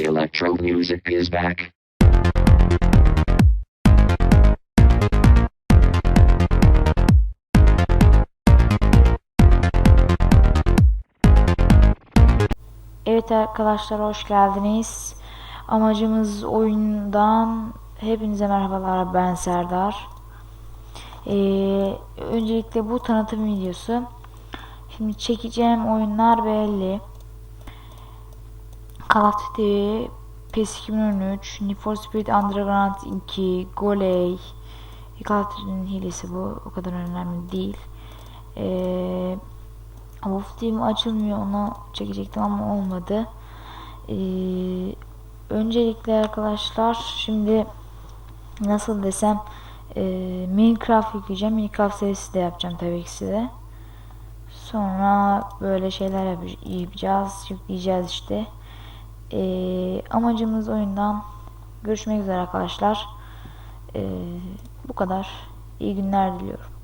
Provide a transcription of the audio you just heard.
Electro music is back. Evet arkadaşlar hoş geldiniz. Amacımız oyundan hepinize merhabalar ben Serdar. Ee, öncelikle bu tanıtım videosu. Şimdi çekeceğim oyunlar belli. Call of Duty, PES 2013, Need for Speed Underground 2, Goley. Call hilesi bu. O kadar önemli değil. Eee Wolf Team açılmıyor onu çekecektim ama olmadı. Ee, öncelikle arkadaşlar şimdi nasıl desem e, Minecraft yükleyeceğim. Minecraft serisi de yapacağım tabii ki size. Sonra böyle şeyler yap- yapacağız. Yükleyeceğiz işte. Ee, amacımız oyundan görüşmek üzere arkadaşlar. Ee, bu kadar. İyi günler diliyorum.